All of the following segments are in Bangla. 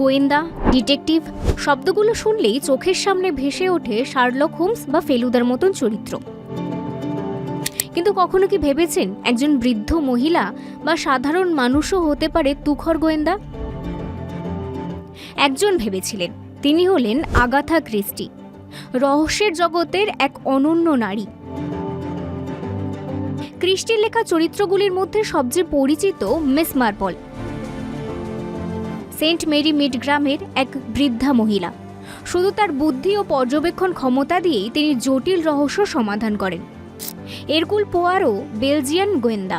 গোয়েন্দা, ডিটেকটিভ, শব্দগুলো শুনলেই চোখের সামনে ভেসে ওঠে শার্লক হোমস বা ফেলুদার মতন চরিত্র। কিন্তু কখনো কি ভেবেছেন একজন বৃদ্ধ মহিলা বা সাধারণ মানুষও হতে পারে তুখর গোয়েন্দা? একজন ভেবেছিলেন, তিনি হলেন আগাথা ক্রিস্টি, রহস্যের জগতের এক অনন্য নারী। ক্রিস্টির লেখা চরিত্রগুলির মধ্যে সবচেয়ে পরিচিত Miss Marple. Saint Mary Mead গ্রামের এক বৃদ্ধা মহিলা। শুধু তার বুদ্ধি ও পর্যবেক্ষণ ক্ষমতা দিয়েই তিনি জটিল রহস্য সমাধান করেন। এরকুল পোয়ারো, বেলজিয়ান গোয়েন্দা।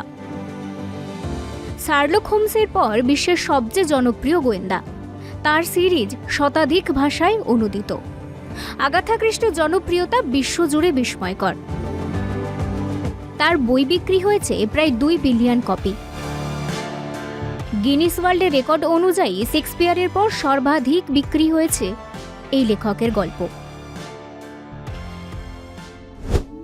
শার্লক হোমসের পর বিশ্বের সবচেয়ে জনপ্রিয় গোয়েন্দা। তার সিরিজ শতাধিক ভাষায় অনুদিত। আগাথা খ্রিস্টের জনপ্রিয়তা বিশ্বজুড়ে বিস্ময়কর। তার বই বিক্রি হয়েছে প্রায় দুই বিলিয়ন কপি। গিনিস ওয়ার্ল্ডের রেকর্ড অনুযায়ী শেক্সপিয়ারের পর সর্বাধিক বিক্রি হয়েছে এই লেখকের গল্প।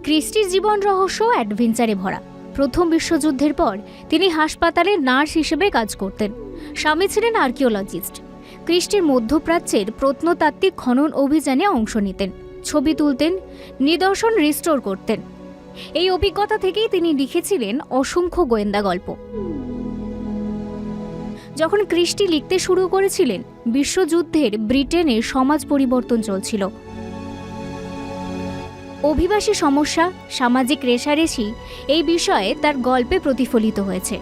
ক্রিস্টির জীবন রহস্য অ্যাডভেঞ্চারে ভরা। প্রথম বিশ্বযুদ্ধের পর তিনি হাসপাতালে নার্স হিসেবে কাজ করতেন। স্বামী ছিলেন আর্কিওলজিস্ট। ক্রিস্টির মধ্যপ্রাচ্যের প্রত্নতাত্ত্বিক খনন অভিযানে অংশ নিতেন, ছবি তুলতেন, নিদর্শন রিস্টোর করতেন। এই অভিজ্ঞতা থেকেই তিনি লিখেছিলেন অসংখ্য গোয়েন্দা গল্প। যখন ক্রিস্টি লিখতে শুরু করেছিলেন, বিশ্বযুদ্ধের ব্রিটেনে সমাজ পরিবর্তন চলছিল। অভিবাসী সমস্যা, সামাজিক রেশারেশি এই বিষয়ে তার গল্পে প্রতিফলিত হয়েছে।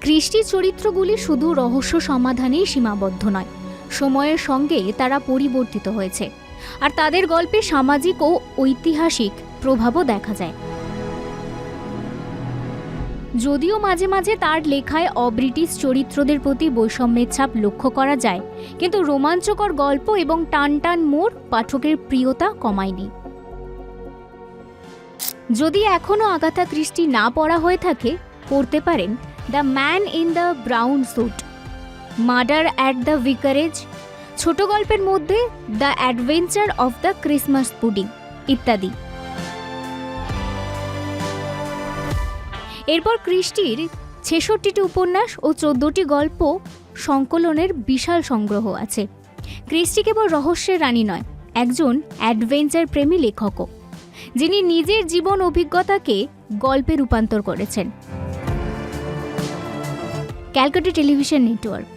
কৃষ্টি চরিত্রগুলি শুধু রহস্য সমাধানেই সীমাবদ্ধ নয়, সময়ের সঙ্গে তারা পরিবর্তিত হয়েছে। আর তাদের গল্পে সামাজিক ও ঐতিহাসিক প্রভাবও দেখা যায়। যদিও মাঝে মাঝে তার লেখায় অব্রিটিশ চরিত্রদের প্রতি বৈষম্যের ছাপ লক্ষ্য করা যায়, কিন্তু রোমাঞ্চকর গল্প এবং টান টান মোড় পাঠকের প্রিয়তা কমায়নি। যদি এখনও আগাথা ক্রিস্টি না পড়া হয়ে থাকে, পড়তে পারেন the man in the brown suit murder at the vicarage ছোট গল্পের মধ্যে the adventure of the Christmas pudding ইত্যাদি। এরপর ক্রিস্টির ছেষট্টিটি উপন্যাস ও চোদ্দটি গল্প সংকলনের বিশাল সংগ্রহ আছে। ক্রিস্টি কেবল রহস্যের রানী নয়, একজন অ্যাডভেঞ্চার প্রেমী লেখকও। যিনি নিজের জীবন অভিজ্ঞতাকে গল্পে রূপান্তর করেছেন। Calcutta television network.